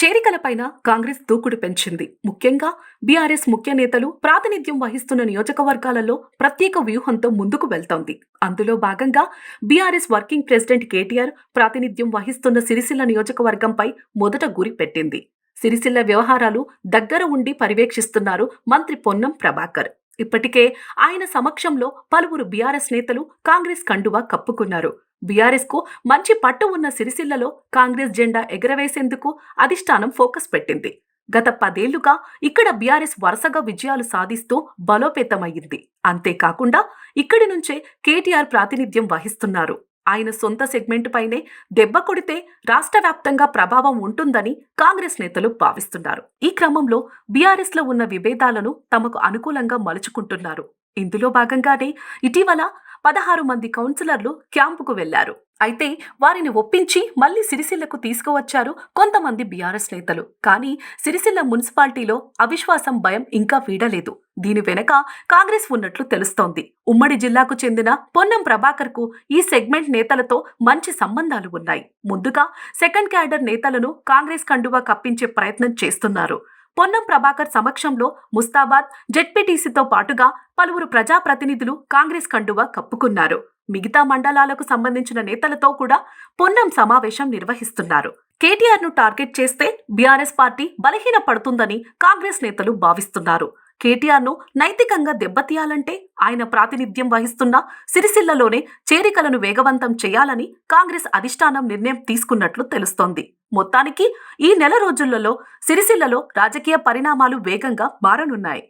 చేరికలపైన కాంగ్రెస్ దూకుడు పెంచింది. ముఖ్యంగా బీఆర్ఎస్ ముఖ్య నేతలు ప్రాతినిధ్యం వహిస్తున్న నియోజకవర్గాలలో ప్రత్యేక వ్యూహంతో ముందుకు వెళ్తోంది. అందులో భాగంగా బీఆర్ఎస్ వర్కింగ్ ప్రెసిడెంట్ కేటీఆర్ ప్రాతినిధ్యం వహిస్తున్న సిరిసిల్ల నియోజకవర్గంపై మొదట గురి పెట్టింది. సిరిసిల్ల వ్యవహారాలు దగ్గర ఉండి పర్యవేక్షిస్తున్నారు మంత్రి పొన్నం ప్రభాకర్. ఇప్పటికే ఆయన సమక్షంలో పలువురు బీఆర్ఎస్ నేతలు కాంగ్రెస్ కండువా కప్పుకున్నారు. బీఆర్ఎస్కు మంచి పట్టు ఉన్న సిరిసిల్లలో కాంగ్రెస్ జెండా ఎగరవేసేందుకు అధిష్టానం ఫోకస్ పెట్టింది. గత పదేళ్ళుగా ఇక్కడ బీఆర్ఎస్ వరుసగా విజయాలు సాధిస్తూ బలోపేతమయ్యింది. అంతేకాకుండా ఇక్కడి నుంచే కేటీఆర్ ప్రాతినిధ్యం వహిస్తున్నారు. ఆయన సొంత సెగ్మెంట్ పైనే దెబ్బ కొడితే రాష్ట్ర వ్యాప్తంగా ప్రభావం ఉంటుందని కాంగ్రెస్ నేతలు భావిస్తున్నారు. ఈ క్రమంలో బీఆర్ఎస్లో ఉన్న విభేదాలను తమకు అనుకూలంగా మలుచుకుంటున్నారు. ఇందులో భాగంగానే ఇటీవల పదహారు మంది కౌన్సిలర్లు క్యాంపుకు వెళ్ళారు అయితే వారిని ఒప్పించి మళ్ళీ సిరిసిల్లకు తీసుకువచ్చారు కొంతమంది బీఆర్ఎస్ నేతలు. కానీ సిరిసిల్ల మున్సిపాలిటీలో అవిశ్వాసం భయం ఇంకా వీడలేదు. దీని వెనక కాంగ్రెస్ ఉన్నట్లు తెలుస్తోంది. ఉమ్మడి జిల్లాకు చెందిన పొన్నం ప్రభాకర్కు ఈ సెగ్మెంట్ నేతలతో మంచి సంబంధాలు ఉన్నాయి. ముందుగా సెకండ్ క్యాడర్ నేతలను కాంగ్రెస్ కండువా కప్పించే ప్రయత్నం చేస్తున్నారు. పొన్నం ప్రభాకర్ సమక్షంలో ముస్తాబాద్ జెడ్పీటీసీతో పాటుగా పలువురు ప్రజాప్రతినిధులు కాంగ్రెస్ కండువా కప్పుకున్నారు. మిగతా మండలాలకు సంబంధించిన నేతలతో కూడా పొన్నం సమావేశం నిర్వహిస్తున్నారు. కేటీఆర్ను టార్గెట్ చేస్తే బీఆర్ఎస్ పార్టీ బలహీన పడుతుందని కాంగ్రెస్ నేతలు భావిస్తున్నారు. కేటీఆర్ను నైతికంగా దెబ్బతీయాలంటే ఆయన ప్రాతినిధ్యం వహిస్తున్న సిరిసిల్లలోనే చేరికలను వేగవంతం చేయాలని కాంగ్రెస్ అధిష్టానం నిర్ణయం తీసుకున్నట్లు తెలుస్తోంది. మొత్తానికి ఈ నెల రోజులలో సిరిసిల్లలో రాజకీయ పరిణామాలు వేగంగా మారనున్నాయి.